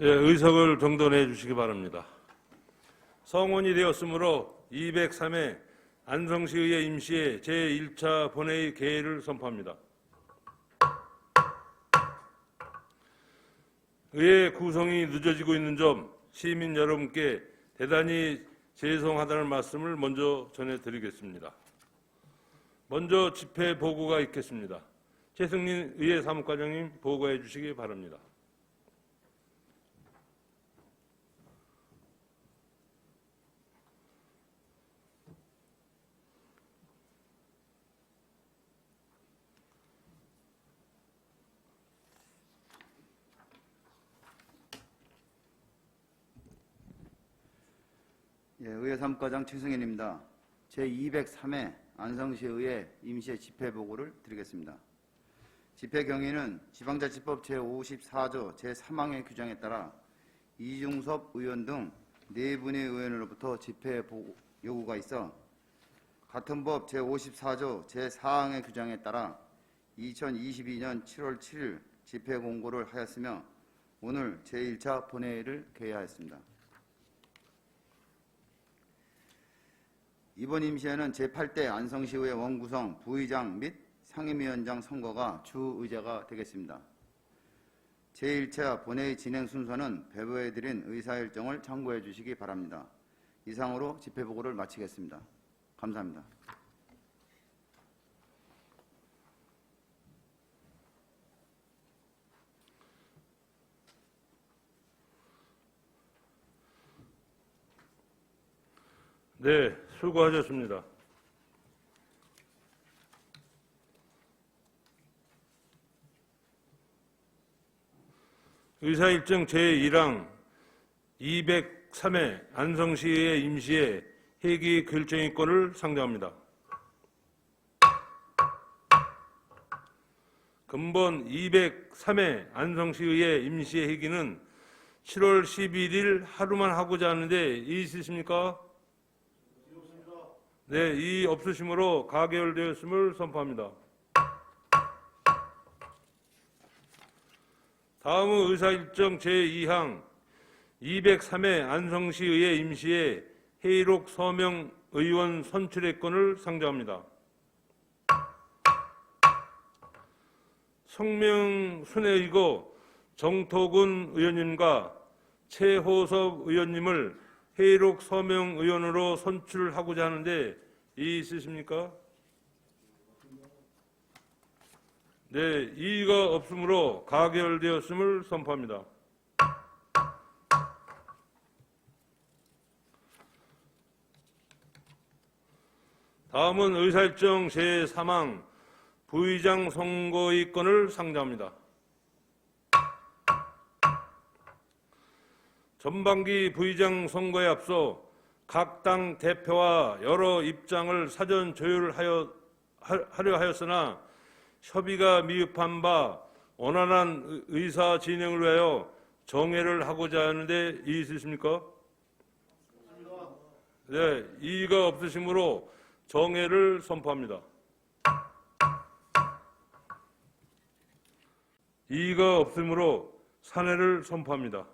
예, 의석을 정돈해 주시기 바랍니다. 성원이 되었으므로 203회 안성시의회 임시회 제1차 본회의 개회를 선포합니다. 의회 구성이 늦어지고 있는 점 시민 여러분께 대단히 죄송하다는 말씀을 먼저 전해드리겠습니다. 먼저 집회 보고가 있겠습니다. 최승린 의회 사무과장님 보고해 주시기 바랍니다. 예, 의회 사무과장 최승현입니다. 제203회 안성시의회 임시회 집회 보고를 드리겠습니다. 집회 경위는 지방자치법 제54조 제3항의 규정에 따라 이중섭 의원 등네 분의 의원으로부터 집회 요구가 있어 같은 법 제54조 제4항의 규정에 따라 2022년 7월 7일 집회 공고를 하였으며 오늘 제1차 본회의를 개회하였습니다. 이번 임시회는 제8대 안성시의회 원구성 부의장 및 상임위원장 선거가 주 의제가 되겠습니다. 제1차 본회의 진행 순서는 배부해드린 의사 일정을 참고해 주시기 바랍니다. 이상으로 집회보고를 마치겠습니다. 감사합니다. 네, 수고하셨습니다. 의사일정 제1항 203회 안성시의 임시회 회기 결정권을 상정합니다. 근본 203회 안성시의 임시회 회기는 7월 11일 하루만 하고자 하는데 있으십니까? 네, 이 없으심으로 가결되었음을 선포합니다. 다음은 의사일정 제2항 203회 안성시의회 임시회 회의록 서명 의원 선출의 건을 상정합니다. 성명 순회이고 정토근 의원님과 최호섭 의원님을 회의록 서명 의원으로 선출하고자 하는데 이의 있으십니까? 네, 이의가 없으므로 가결되었음을 선포합니다. 다음은 의사일정 제3항 부의장 선거의 건을 상정합니다. 전반기 부의장 선거에 앞서 각 당 대표와 여러 입장을 사전 조율하여 하- 하려 하였으나 협의가 미흡한 바 원활한 의- 의사 진행을 위하여 정회를 하고자 하는데 이의 있으십니까? 네, 이의가 없으시므로 정회를 선포합니다. 이의가 없으므로 사내를 선포합니다.